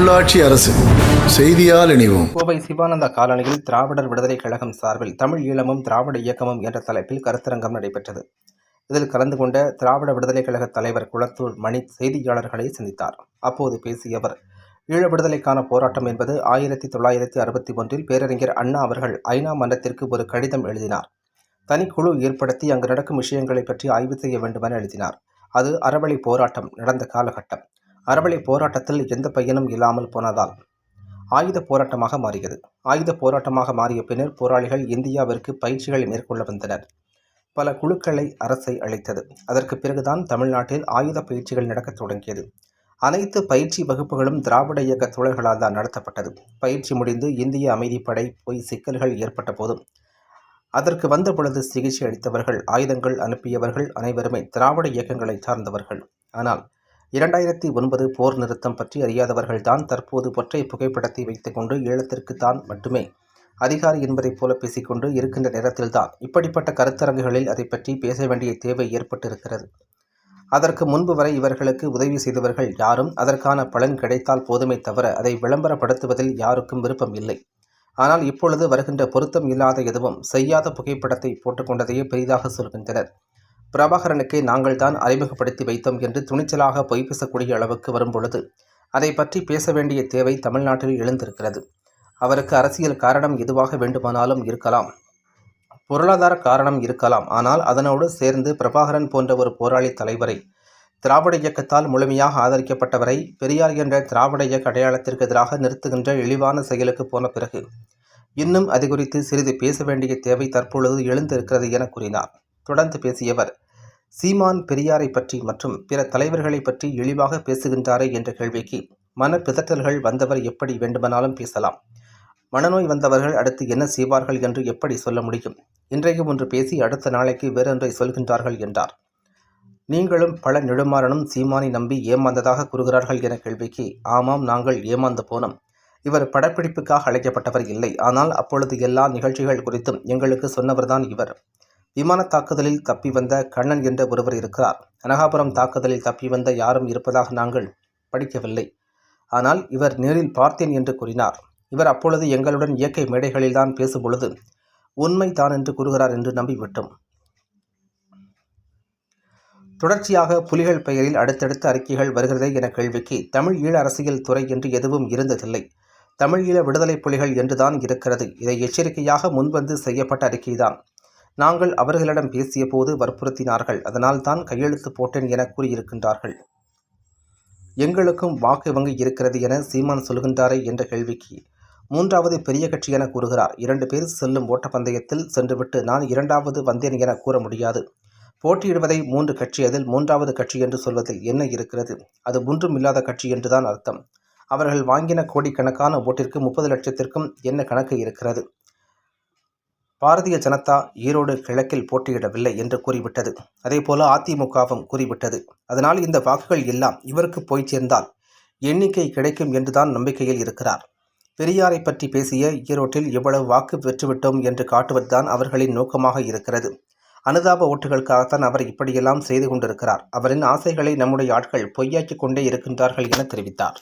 உள்ளாட்சி அரசு. செய்தியால் இணைவோம். கோவை சிவானந்தா காலனியில் திராவிடர் விடுதலை கழகம் சார்பில் தமிழ் ஈழமும் திராவிட இயக்கமும் என்ற தலைப்பில் கருத்தரங்கம் நடைபெற்றது. இதில் கலந்து கொண்ட திராவிட விடுதலைக் கழக தலைவர் குளத்தூர் மணி செய்தியாளர்களை சந்தித்தார். அப்போது பேசிய அவர் ஈழ விடுதலைக்கான போராட்டம் என்பது ஆயிரத்தி தொள்ளாயிரத்தி அறுபத்தி ஒன்றில் பேரறிஞர் அண்ணா அவர்கள் ஐநா மன்றத்திற்கு ஒரு கடிதம் எழுதினார். தனிக்குழு ஏற்படுத்தி அங்கு நடக்கும் விஷயங்களை பற்றி ஆய்வு செய்ய வேண்டுமென எழுதினார். அது அறவழி போராட்டம் நடந்த காலகட்டம். அறவழி போராட்டத்தில் எந்த பையனும் இல்லாமல் போனதால் ஆயுத போராட்டமாக மாறியது. ஆயுத போராட்டமாக மாறிய பின்னர் போராளிகள் இந்தியாவிற்கு பயிற்சிகளை மேற்கொள்ள வந்தனர். பல குழுக்களை அரசை அழைத்தது. அதற்கு பிறகுதான் தமிழ்நாட்டில் ஆயுத பயிற்சிகள் நடக்கத் தொடங்கியது. அனைத்து பயிற்சி வகுப்புகளும் திராவிட இயக்க தோழர்களால் தான் நடத்தப்பட்டது. பயிற்சி முடிந்து இந்திய அமைதிப்படை போய் சிக்கல்கள் ஏற்பட்ட போதும் அதற்கு வந்த பொழுது சிகிச்சை அளித்தவர்கள் ஆயுதங்கள் அனுப்பியவர்கள் அனைவருமே திராவிட இயக்கங்களை சார்ந்தவர்கள். ஆனால் இரண்டாயிரத்தி ஒன்பது போர் நிறுத்தம் பற்றி அறியாதவர்கள்தான் தற்போது ஒற்றை புகைப்படத்தை வைத்துக்கொண்டு ஈழத்திற்கு தான் மட்டுமே. அதிகாரி என்பதைப் போல பேசிக்கொண்டு இருக்கின்ற நேரத்தில்தான். இப்படிப்பட்ட கருத்தரங்குகளில் அதை பற்றி பேச வேண்டிய தேவை ஏற்பட்டிருக்கிறது. அதற்கு முன்பு வரை இவர்களுக்கு உதவி செய்தவர்கள் யாரும் அதற்கான பலன் கிடைத்தால் போதுமே தவிர அதை விளம்பரப்படுத்துவதில் யாருக்கும் விருப்பம் இல்லை. ஆனால் இப்பொழுது வருகின்ற பொருத்தம் இல்லாத எதுவும் செய்யாத புகைப்படத்தை போட்டுக்கொண்டதையே பெரிதாக சொல்கின்றனர். பிரபாகரனுக்கே நாங்கள் தான் அறிமுகப்படுத்தி வைத்தோம் என்று துணிச்சலாக பொய் பேசக்கூடிய அளவுக்கு வரும்பொழுது அதை பற்றி பேச வேண்டிய தேவை தமிழ்நாட்டில் எழுந்திருக்கிறது. அவருக்கு அரசியல் காரணம் எதுவாக வேண்டுமானாலும் இருக்கலாம். பொருளாதார காரணம் இருக்கலாம். ஆனால் அதனோடு சேர்ந்து பிரபாகரன் போன்ற ஒரு போராளி தலைவரை திராவிட இயக்கத்தால் முழுமையாக ஆதரிக்கப்பட்டவரை பெரியார் என்ற திராவிட இயக்க அடையாளத்திற்கு எதிராக நிறுத்துகின்ற இழிவான செயலுக்கு போன பிறகு இன்னும் அது குறித்து சிறிது பேச வேண்டிய தேவை தற்பொழுது எழுந்திருக்கிறது என கூறினார். தொடர்ந்து பேசியவர். சீமான் பெரியாரை பற்றி மற்றும் பிற தலைவர்களை பற்றி இழிவாக பேசுகின்றாரே என்ற கேள்விக்கு மனப்பிதற்றல்கள் வந்தவர் எப்படி வேண்டுமானாலும் பேசலாம். மனநோய் வந்தவர்கள் அடுத்து என்ன செய்வார்கள் என்று எப்படி சொல்ல முடியும்? இன்றைக்கு ஒன்று பேசி அடுத்த நாளைக்கு வேறொன்றை சொல்கின்றார்கள் என்றார். நீங்களும் பல நெடுமாறனும் சீமானை நம்பி ஏமாந்ததாக கூறுகிறார்கள் என கேள்விக்கு ஆமாம் நாங்கள் ஏமாந்து போனோம். இவர் படப்பிடிப்புக்காக அழைக்கப்பட்டவர் இல்லை. ஆனால் அப்பொழுது எல்லா நிகழ்ச்சிகள் குறித்தும் எங்களுக்கு சொன்னவர்தான் இவர். விமான தாக்குதலில் தப்பி வந்த கண்ணன் என்ற ஒருவர் இருக்கிறார். அனகாபுரம் தாக்குதலில் தப்பி வந்த யாரும் இருப்பதாக நாங்கள் படிக்கவில்லை. ஆனால் இவர் நேரில் பார்த்தேன் என்று கூறினார். இவர் அப்பொழுது எங்களுடன் இயற்கை மேடைகளில்தான் பேசும்பொழுது உண்மை தான் என்று கூறுகிறார் என்று நம்பிவிட்டோம். தொடர்ச்சியாக புலிகள் பெயரில் அடுத்தடுத்த அறிக்கைகள் வருகிறதே என கேள்விக்கு தமிழ் ஈழ அரசியல் துறை என்று எதுவும் இருந்ததில்லை. தமிழ் ஈழ விடுதலை புலிகள் என்றுதான் இருக்கிறது. இதை எச்சரிக்கையாக முன்வந்து செய்யப்பட்ட அறிக்கைதான். நாங்கள் அவர்களிடம் பேசியபோது வற்புறுத்தினார்கள் அதனால் தான் கையெழுத்து போட்டேன் என கூறியிருக்கின்றார்கள். எங்களுக்கும் வாக்கு வங்கி இருக்கிறது என சீமான் சொல்கின்றாரே என்ற கேள்விக்கு மூன்றாவது பெரிய கட்சி என கூறுகிறார். இரண்டு பேர் செல்லும் ஓட்டப்பந்தயத்தில் சென்றுவிட்டு நான் இரண்டாவது வந்தேன் என கூற முடியாது. போட்டியிடுவதை மூன்று கட்சி அதில் மூன்றாவது கட்சி என்று சொல்வதில் என்ன இருக்கிறது? அது ஒன்றும் இல்லாத கட்சி என்றுதான் அர்த்தம். அவர்கள் வாங்கின கோடிக்கணக்கான ஓட்டிற்கு முப்பது லட்சத்திற்கும் என்ன கணக்கு இருக்கிறது? பாரதிய ஜனதா ஈரோடு கிழக்கில் போட்டியிடவில்லை என்று கூறிவிட்டது. அதேபோல அதிமுகவும் கூறிவிட்டது. அதனால் இந்த வாக்குகள் எல்லாம் இவருக்கு போய் சேர்ந்தால் எண்ணிக்கை கிடைக்கும் என்றுதான் நம்பிக்கையில் இருக்கிறார். பெரியாரை பற்றி பேசிய ஈரோட்டில் இவ்வளவு வாக்கு பெற்றுவிட்டோம் என்று காட்டுவதுதான் அவர்களின் நோக்கமாக இருக்கிறது. அனுதாப ஓட்டுகளுக்காகத்தான் அவர் இப்படியெல்லாம் செய்து கொண்டிருக்கிறார். அவரின் ஆசைகளை நம்முடைய ஆட்கள் பொய்யாக்கிக் கொண்டே இருக்கின்றார்கள் என தெரிவித்தார்.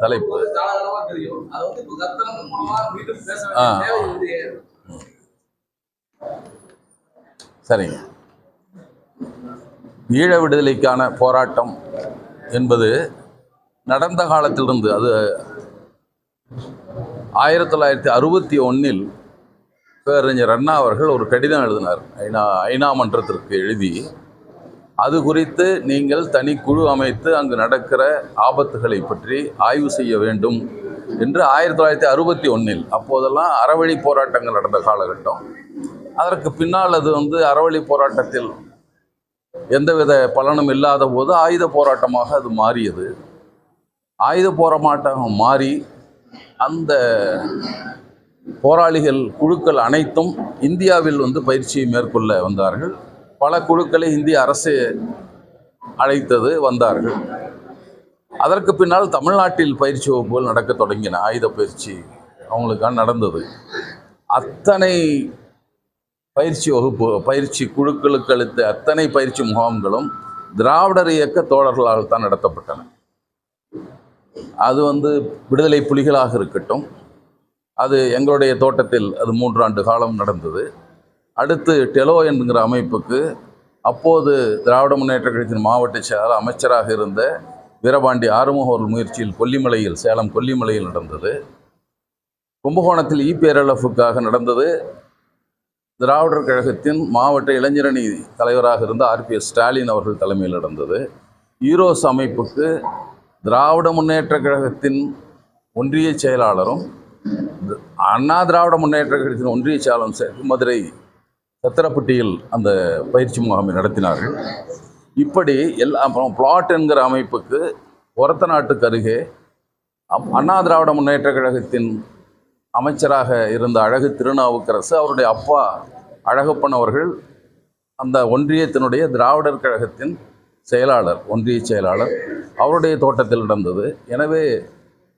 தலைப்பு. சரிங்க. ஈழ விடுதலைக்கான போராட்டம் என்பது நடந்த காலத்திலிருந்து அது ஆயிரத்தி தொள்ளாயிரத்தி அறுபத்தி ஒன்றில் பேரறிஞர் அண்ணா அவர்கள் ஒரு கடிதம் எழுதினார். ஐநா ஐநா மன்றத்திற்கு எழுதி அது குறித்து நீங்கள் தனி குழு அமைத்து அங்கு நடக்கிற ஆபத்துகளை பற்றி ஆய்வு செய்ய வேண்டும் என்று ஆயிரத்தி தொள்ளாயிரத்தி அறுபத்தி ஒன்றில் அப்போதெல்லாம் அறவழி போராட்டங்கள் நடந்த காலகட்டம். அதற்கு பின்னால் அது வந்து அறவழி போராட்டத்தில் எந்தவித பலனும் இல்லாத போது ஆயுத போராட்டமாக அது மாறியது. ஆயுத போராட்டம் மாறி அந்த போராளிகள் குழுக்கள் அனைத்தும் இந்தியாவில் வந்து பயிற்சியை மேற்கொள்ள வந்தார்கள். பல குழுக்களை இந்திய அரசு அழைத்தது வந்தார்கள். அதற்கு பின்னால் தமிழ்நாட்டில் பயிற்சி வகுப்புகள் நடக்க தொடங்கின. ஆயுத பயிற்சி அவங்களுக்கான நடந்தது. அத்தனை பயிற்சி வகுப்பு பயிற்சி குழுக்களுக்கு அளித்த அத்தனை பயிற்சி முகாம்களும் திராவிடர் இயக்க தோழர்களால் தான் நடத்தப்பட்டன. அது வந்து விடுதலை புலிகளாக இருக்கட்டும் அது எங்களுடைய தோட்டத்தில் அது மூன்றாண்டு காலம் நடந்தது. அடுத்து டெலோ என்கிற அமைப்புக்கு அப்போது திராவிட முன்னேற்ற கழகத்தின் மாவட்ட செயலாளர் அமைச்சராக இருந்த வீரபாண்டி ஆறுமுக முயற்சியில் கொல்லிமலையில் சேலம் கொல்லிமலையில் நடந்தது. கும்பகோணத்தில் இ நடந்தது. திராவிடர் கழகத்தின் மாவட்ட இளைஞரணி தலைவராக இருந்த ஆர்பிஎஸ் ஸ்டாலின் அவர்கள் தலைமையில் நடந்தது. ஈரோஸ் அமைப்புக்கு திராவிட முன்னேற்ற கழகத்தின் ஒன்றிய செயலாளரும் அண்ணா திராவிட முன்னேற்ற கழகத்தின் ஒன்றிய செயலாளரும் மதுரை சத்திரப்பட்டியில் அந்த பயிற்சி முகாமை நடத்தினார்கள். இப்படி எல்லா அப்புறம் பிளாட் என்கிற அமைப்புக்கு ஒரத்த நாட்டுக்கு அருகே அப்- அண்ணா திராவிட முன்னேற்ற கழகத்தின் அமைச்சராக இருந்த அழகு திருநாவுக்கரசு அவருடைய அப்பா அழகப்பன் அவர்கள் அந்த ஒன்றியத்தினுடைய திராவிடர் கழகத்தின் செயலாளர் ஒன்றிய செயலாளர் அவருடைய தோட்டத்தில் நடந்தது. எனவே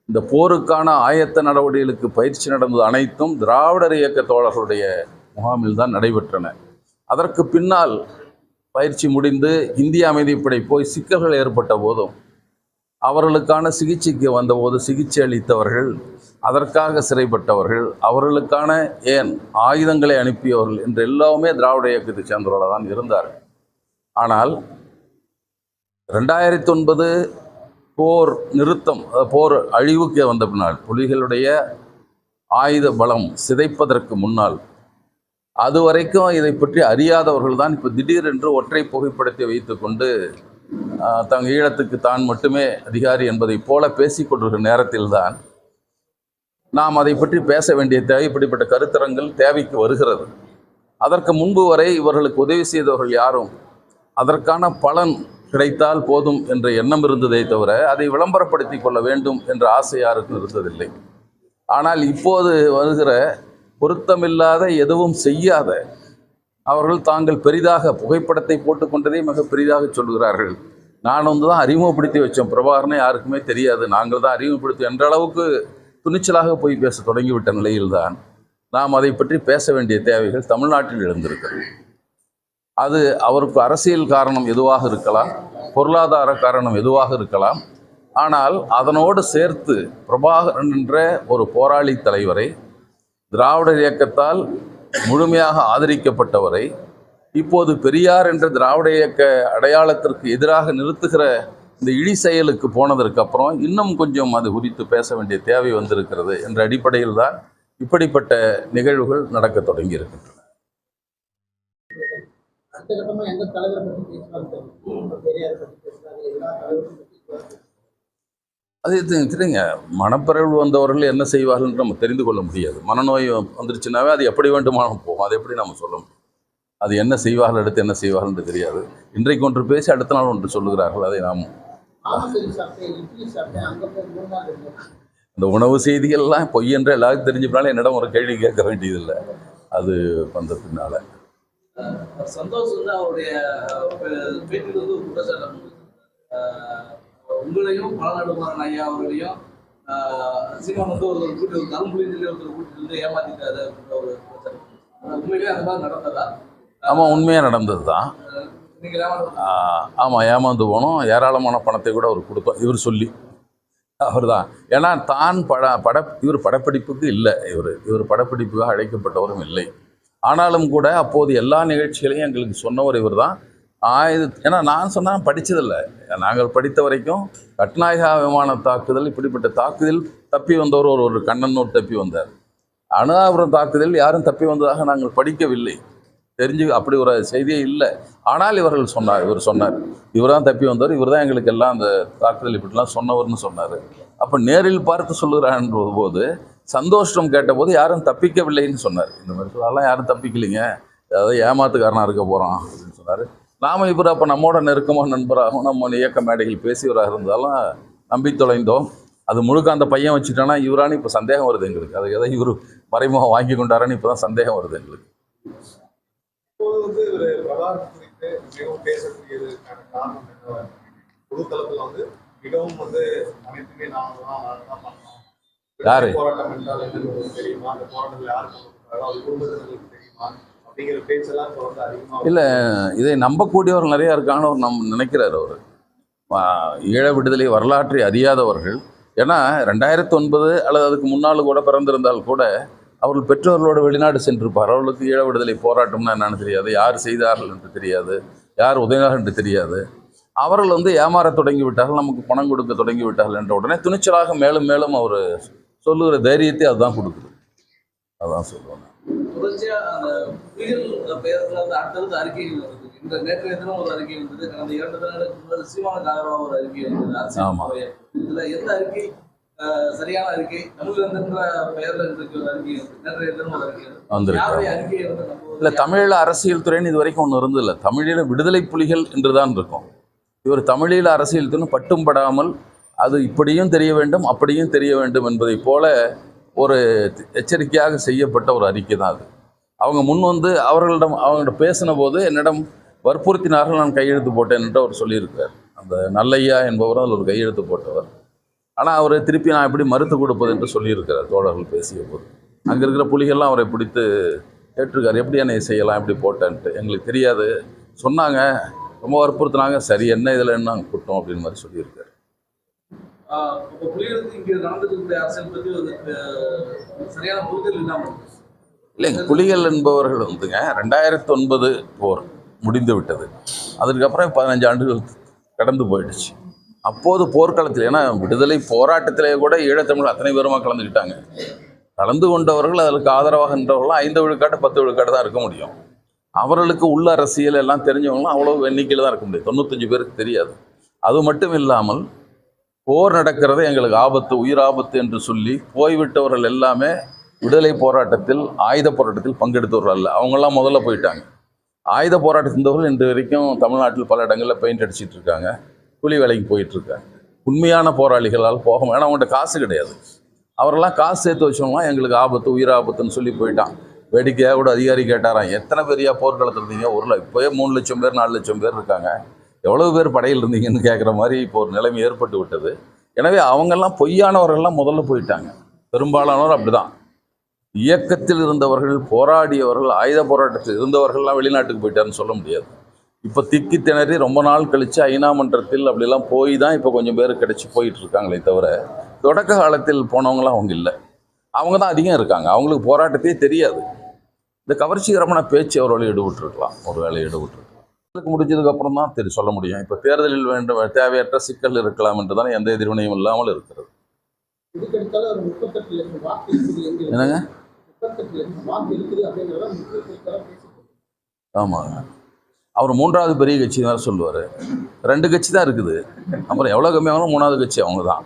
இந்த போருக்கான ஆயத்த நடவடிக்கைகளுக்கு பயிற்சி நடந்தது அனைத்தும் திராவிடர் இயக்க தோழர்களுடைய முகாமில் தான் நடைபெற்றன. அதற்கு பின்னால் பயிற்சி முடிந்து இந்திய அமைதிப்படை போய் சிக்கல்கள் ஏற்பட்ட போதும் அவர்களுக்கான சிகிச்சைக்கு வந்தபோது சிகிச்சை அளித்தவர்கள் அதற்காக சிறைப்பட்டவர்கள் அவர்களுக்கான ஏன் ஆயுதங்களை அனுப்பியவர்கள் என்று எல்லாமே திராவிட இயக்கத்தை சேர்ந்தவர்களாக தான் இருந்தார் ஆனால் ரெண்டாயிரத்தி ஒன்பது போர் நிறுத்தம் போர் அழிவுக்கு வந்த பின்னால் புலிகளுடைய ஆயுத பலம் சிதைப்பதற்கு முன்னால் அது வரைக்கும் இதை பற்றி அறியாதவர்கள் தான் இப்போ திடீரென்று ஒற்றை புகைப்படத்தை வைத்துக்கொண்டு தங்க ஈழத்துக்கு தான் மட்டுமே அதிகாரி என்பதைப் போல பேசிக்கொண்டிருக்கிற நேரத்தில்தான் நாம் அதை பற்றி பேச வேண்டிய தேவை இப்படிப்பட்ட கருத்தரங்கள் தேவைக்கு வருகிறது. அதற்கு முன்பு வரை இவர்களுக்கு உதவி செய்தவர்கள் யாரும் அதற்கான பலன் கிடைத்தால் போதும் என்ற எண்ணம் இருந்ததே தவிர அதை விளம்பரப்படுத்தி கொள்ள வேண்டும் என்ற ஆசை யாருக்கும் இருந்ததில்லை. ஆனால் இப்போது வருகிற பொருத்தமில்லாத எதுவும் செய்யாத அவர்கள் தாங்கள் பெரிதாக புகைப்படத்தை போட்டுக்கொண்டதை மிக பெரிதாக சொல்கிறார்கள் நான் வந்து தான் அறிமுகப்படுத்தி வச்சோம். பிரபாகரனை யாருக்குமே தெரியாது. நாங்கள் தான் அறிமுகப்படுத்தி என்ற அளவுக்கு துணிச்சலாக போய் பேச தொடங்கிவிட்ட நிலையில்தான் நாம் அதை பற்றி பேச வேண்டிய தேவைகள் தமிழ்நாட்டில் எழுந்திருக்கிறது. அது அவருக்கு அரசியல் காரணம் எதுவாக இருக்கலாம் பொருளாதார காரணம் எதுவாக இருக்கலாம். ஆனால் அதனோடு சேர்த்து பிரபாகரன் என்ற ஒரு போராளி தலைவரை திராவிடர் இயக்கத்தால் முழுமையாக ஆதரிக்கப்பட்டவரை இப்போது பெரியார் என்ற திராவிட இயக்க அடையாளத்திற்கு எதிராக நிறுத்துகிற இந்த இழி செயலுக்கு போனதற்கு அப்புறம் இன்னும் கொஞ்சம் அது குறித்து பேச வேண்டிய தேவை வந்திருக்கிறது என்ற அடிப்படையில் தான் இப்படிப்பட்ட நிகழ்வுகள் நடக்க தொடங்கி இருக்கின்றன அடுத்த எந்த தலைவரை பற்றி பேசுவாங்க பெரியார் பற்றி பேசுறாங்க எல்லா தலைவரும் அது தெரியுங்க. மனப்பிறழ்வு வந்தவர்கள் என்ன செய்வார்கள் என்று நம்ம தெரிந்து கொள்ள முடியாது. மனநோய் வந்துருச்சுனாவே அது எப்படி வேண்டுமானாலும் போகும். அது எப்படி நம்ம சொல்ல முடியும்? அது என்ன செய்வார்கள் அடுத்து என்ன செய்வார்கள் என்று தெரியாது. இன்றைக்கு ஒன்று பேசி அடுத்த நாள் ஒன்று சொல்லுகிறார்கள். அதை நாம் இந்த உணவு செய்திகள்லாம் பொய் என்று எல்லாருக்கும் தெரிஞ்சப்பனால என்னிடம் ஒரு கேள்வி கேட்க வேண்டியதில்லை. அது வந்த பின்னால் சந்தோஷம் சந்தோஷ் வந்து அவருடைய ஒரு உங்களையும் பழநாடுமாறன் ஐயா அவர்களையும் சீமான் வந்து ஒரு கூட்டி தருமபுரி சொல்லி ஒருத்தர் கூட்டிட்டு வந்து ஏமாத்திட்டாரு அப்படின்ற ஒரு உண்மையிலேயே அந்த மாதிரி நடந்ததா? ஆமாம் உண்மையாக நடந்தது தான் ஆமாம் ஏமாந்து போனோம். ஏராளமான பணத்தை கூட அவர் கொடுத்தோம் இவர் சொல்லி. அவர் தான் ஏன்னா தான் பட பட இவர் படப்பிடிப்புக்கு இல்லை இவர். இவர் படப்பிடிப்புக்காக அழைக்கப்பட்டவரும் இல்லை. ஆனாலும் கூட அப்போது எல்லா நிகழ்ச்சிகளையும் எங்களுக்கு சொன்னவர் இவர் தான் ஆயுத ஏன்னா நான் சொன்னால் படித்ததில்லை நாங்கள் படித்த வரைக்கும் கட்நாயகா விமான தாக்குதல் இப்படிப்பட்ட தாக்குதல் தப்பி வந்தவர் ஒரு ஒரு கண்ணனூர் தப்பி வந்தார். அனுதாபுரம் தாக்குதல் யாரும் தப்பி வந்ததாக நாங்கள் படிக்கவில்லை. தெரிஞ்சு அப்படி ஒரு செய்தியே இல்லை. ஆனால் இவர்கள் சொன்னார் இவர் சொன்னார் இவர் தான் தப்பி வந்தவர் இவர் தான் எங்களுக்கு எல்லாம் அந்த தாக்குதல் இப்படிலாம் சொன்னவர்னு சொன்னார். அப்போ நேரில் பார்த்து சொல்லுகிறான்ற போது சந்தோஷம் கேட்டபோது யாரும் தப்பிக்கவில்லைன்னு சொன்னார். இந்த மாதிரி சொல்லலாம் யாரும் தப்பிக்கலைங்க. அதாவது ஏமாத்துக்காரனாக இருக்க போகிறான் அப்படின்னு சொன்னார். நாம் இவர் அப்போ நம்மோட நெருக்கமாக நண்பராகவும் நம்ம இயக்க மேடைகள் பேசியவராக இருந்தாலும் நம்பி தொலைந்தோம். அது முழுக்க அந்த பையன் வச்சுட்டானா இவரானு இப்போ சந்தேகம் வருது எங்களுக்கு. அது எதை இவர் மறைமுகம் வாங்கி கொண்டாரான்னு இப்போ தான் சந்தேகம் வருது எங்களுக்கு. யாரு? இல்லை இல்ல. இதை நம்பக்கூடியவர் நிறையா இருக்கான்னு அவர் நம் நினைக்கிறார் அவர். ஈழ விடுதலை வரலாற்றை அறியாதவர்கள். ஏன்னா ரெண்டாயிரத்தி ஒன்பது அல்லது அதுக்கு முன்னால் கூட பிறந்திருந்தால் கூட அவர்கள் பெற்றோர்களோட வெளிநாடு சென்றிருப்பார். அவர்களுக்கு ஈழ விடுதலை போராட்டம்னா என்னன்னு தெரியாது. யார் செய்தார்கள் என்று தெரியாது. யார் உதவினார்கள் என்று தெரியாது. அவர்கள் வந்து ஏமாற தொடங்கி விட்டார்கள் நமக்கு பணம் கொடுக்க தொடங்கி விட்டார்கள் என்ற உடனே துணிச்சலாக மேலும் மேலும் அவர் சொல்லுகிற தைரியத்தை அதுதான் கொடுக்குது. அதான் சொல்லுவாங்க தொடர்ச்சியா அந்த புலிகள் பெயர்ல வந்து அடுத்தடுத்த அறிக்கைகள் வருது இந்த நேற்றைய தினம் ஒரு அறிக்கை வந்தது. கடந்த இரண்டு தினங்களுக்கு சீமான ஆதரவாக ஒரு அறிக்கை வந்தது. இதுல எந்த அறிக்கை சரியான அறிக்கை தமிழ்லன்ற பெயர்ல இருக்கு ஒரு அறிக்கை. நேற்றைய தினம் ஒரு அறிக்கை இல்லை தமிழில் அரசியல் துறைன்னு இது வரைக்கும் ஒன்று இருந்ததில்லை. தமிழில் விடுதலை புலிகள் என்று தான் இருக்கும். இவர் தமிழில் அரசியல் துறை பட்டும் படாமல் அது இப்படியும் தெரிய வேண்டும் அப்படியும் தெரிய வேண்டும் என்பதைப் போல ஒரு எச்சரிக்கையாக செய்யப்பட்ட ஒரு அறிக்கை தான் அது. அவங்க முன் வந்து அவர்களிடம் அவங்கள்ட்ட பேசின போது என்னிடம் வற்புறுத்தினார்கள் நான் கையெழுத்து போட்டேன் என்று அவர் சொல்லியிருக்கார் அந்த நல்லையா என்பவர் அதில் ஒரு கையெழுத்து போட்டவர். ஆனால் அவர் திருப்பி நான் எப்படி மறுத்து கொடுப்பது என்று சொல்லியிருக்கிறார் தோழர்கள் பேசிய போது. அங்கே இருக்கிற புலிகள்லாம் அவரை பிடித்து கேட்டிருக்காரு எப்படி என்னை செய்யலாம் எப்படி போட்டேன்ட்டு. எங்களுக்கு தெரியாது. சொன்னாங்க ரொம்ப வற்புறுத்தினாங்க. சரி என்ன இதில் என்ன குற்றம் அப்படின்னு மாதிரி சொல்லியிருக்காரு இப்போ புலிகளுக்கு இங்கே நடந்துட்டு அரசியல் பற்றி ஒரு சரியான புரிதல் இல்லாமல் இல்லைங்க புலிகள் என்பவர்கள் வந்துங்க ரெண்டாயிரத்தி ஒன்பது போர் முடிந்து விட்டது. அதுக்கப்புறம் பதினஞ்சு ஆண்டுகள் கடந்து போயிடுச்சு. அப்போது போர்க்களத்தில் ஏன்னா விடுதலை போராட்டத்திலே கூட ஈழத்தமிழ் அத்தனை பேருமா கலந்துக்கிட்டாங்க. கலந்து கொண்டவர்கள் அதற்கு ஆதரவாக ஐந்து விழுக்காட்டு பத்து விழுக்காட்டு தான் இருக்க முடியும். அவர்களுக்கு உள்ள அரசியல் எல்லாம் தெரிஞ்சவங்களாம் அவ்வளோ எண்ணிக்கையில் தான் இருக்க முடியும். தொண்ணூத்தஞ்சு பேருக்கு தெரியாது. அது மட்டும் இல்லாமல் போர் நடக்கிறது எங்களுக்கு ஆபத்து உயிர் ஆபத்து என்று சொல்லி போய்விட்டவர்கள் எல்லாமே விடுதலை போராட்டத்தில் ஆயுத போராட்டத்தில் பங்கெடுத்தவர்கள் அல்ல. அவங்கெல்லாம் முதல்ல போயிட்டாங்க. ஆயுத போராட்டம் இருந்தவர்கள் இன்று வரைக்கும் தமிழ்நாட்டில் பல இடங்களில் பெயிண்ட் அடிச்சிட்டு இருக்காங்க. கூலி வேலைக்கு போயிட்டுருக்காங்க உண்மையான போராளிகளால் போக ஏன்னா அவங்கள்ட்ட காசு கிடையாது. அவரெல்லாம் காசு சேர்த்து வச்சவங்களாம் எங்களுக்கு ஆபத்து உயிர் ஆபத்துன்னு சொல்லி போயிட்டான். வேடிக்கையாக கூட அதிகாரி கேட்டாராம் எத்தனை பெரிய போர்க்களத்தில் இருந்தீங்க ஒரு ல- இப்போயே மூணு லட்சம் பேர் நாலு லட்சம் பேர் இருக்காங்க. எவ்வளவு பேர் படையில் இருந்தீங்கன்னு கேட்குற மாதிரி இப்போ ஒரு நிலைமை ஏற்பட்டு விட்டது. எனவே அவங்கெல்லாம் பொய்யானவர்கள்லாம் முதல்ல போயிட்டாங்க. பெரும்பாலானவர் அப்படிதான். இயக்கத்தில் இருந்தவர்கள் போராடியவர்கள் ஆயுத போராட்டத்தில் இருந்தவர்கள்லாம் வெளிநாட்டுக்கு போயிட்டாருன்னு சொல்ல முடியாது. இப்போ திக்கி திணறி ரொம்ப நாள் கழித்து ஐநா மன்றத்தில் அப்படிலாம் போய் தான் இப்போ கொஞ்சம் பேர் கிடச்சி போயிட்டு இருக்காங்களே தவிர தொடக்க காலத்தில் போனவங்களாம் அவங்க இல்லை. அவங்க தான் அதிகம் இருக்காங்க. அவங்களுக்கு போராட்டத்தையே தெரியாது. இந்த கவர்ச்சிகரமான பேச்சு அவர்களை ஈடுபட்டிருக்கலாம். ஒரு வேலை ஈடுபட்டிருக்கலாம். இதுக்கு முடிஞ்சதுக்கு அப்புறம் தான் தெரி சொல்ல முடியும். இப்போ தேர்தலில் வேண்டும் தேவையற்ற சிக்கல் இருக்கலாம் என்று தான் எந்த எதிர்வினையும் இல்லாமல் இருக்கிறது. என்னங்க? ஆமாங்க. அவர் மூன்றாவது பெரிய கட்சி தான் சொல்லுவார். ரெண்டு கட்சி தான் இருக்குது. அப்புறம் எவ்வளோ கம்மியாகணும் மூணாவது கட்சி அவங்க தான்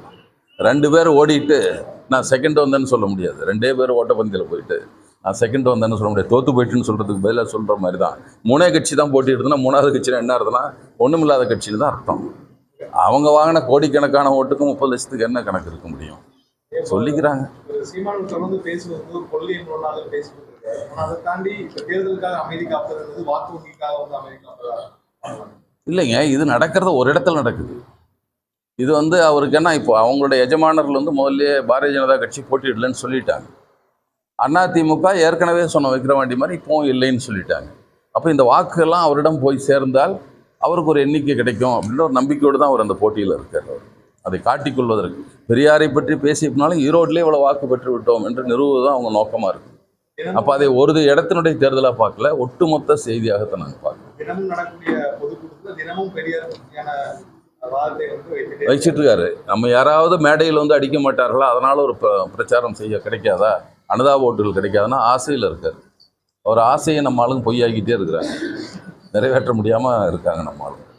ரெண்டு பேர் ஓடிட்டு நான் செகண்ட் வந்தேன்னு சொல்ல முடியாது. ரெண்டே பேர் ஓட்டப்பந்தயில் போயிட்டு நான் செகண்ட் வந்தேன்னு சொல்ல முடியாது. தோத்து போயிட்டுன்னு சொல்கிறதுக்கு பதிலாக சொல்கிற மாதிரி தான் மூணே கட்சி தான் போட்டிடுதுன்னா மூணாவது கட்சியில் என்ன அர்த்தம்னா ஒன்றுமில்லாத கட்சின்னு தான் அர்த்தம். அவங்க வாங்கின கோடிக்கணக்கான ஓட்டுக்கும் முப்பது லட்சத்துக்கு என்ன கணக்கு இருக்க முடியும்? சொல்லிக்கிறாங்க. இல்லைங்க இது நடக்கிறது ஒரு இடத்துல நடக்குது. இது வந்து அவருக்கு என்ன இப்போ அவங்களுடைய எஜமானர்கள் வந்து முதல்ல பாரதிய ஜனதா கட்சி போட்டியிடலன்னு சொல்லிட்டாங்க. அதிமுக ஏற்கனவே சொன்ன விக்ரவாண்டி மாதிரி இப்போவும் இல்லைன்னு சொல்லிட்டாங்க. அப்போ இந்த வாக்குகள்லாம் அவரிடம் போய் சேர்ந்தால் அவருக்கு ஒரு எண்ணிக்கை கிடைக்கும் அப்படின்ற ஒரு நம்பிக்கையோடு தான் அவர் அந்த போட்டியில் இருக்கார் அவர். அதை காட்டிக்கொள்வதற்கு பெரியாரை பற்றி பேசியப்பனாலும் ஈரோட்டிலே இவ்வளோ வாக்கு பெற்று விட்டோம் என்று நிறுவுவது தான் அவங்க நோக்கமாக இருக்கு. அப்போ அதை ஒரு இடத்தினுடைய தேர்தலாக பார்க்கல ஒட்டுமொத்த செய்தியாகத்தான் நாங்கள் பார்க்குறோம். தினமும் நடக்கக்கூடிய பொதுக்கூட்டத்துல தினமும் பெரியார் வச்சிட்டு இருக்காரு. நம்ம யாராவது மேடையில் வந்து அடிக்க மாட்டார்களா? அதனால ஒரு பிர- பிரச்சாரம் செய்ய கிடைக்காதா? அனுதாப ஓட்டுகள் கிடைக்காதுன்னா ஆசையில் இருக்கார். அவர் ஆசையை நம்ம ஆளுங்க பொய்யாக்கிட்டே இருக்கிறாங்க. நிறைவேற்ற முடியாமல் இருக்காங்க நம்ம ஆளுங்க.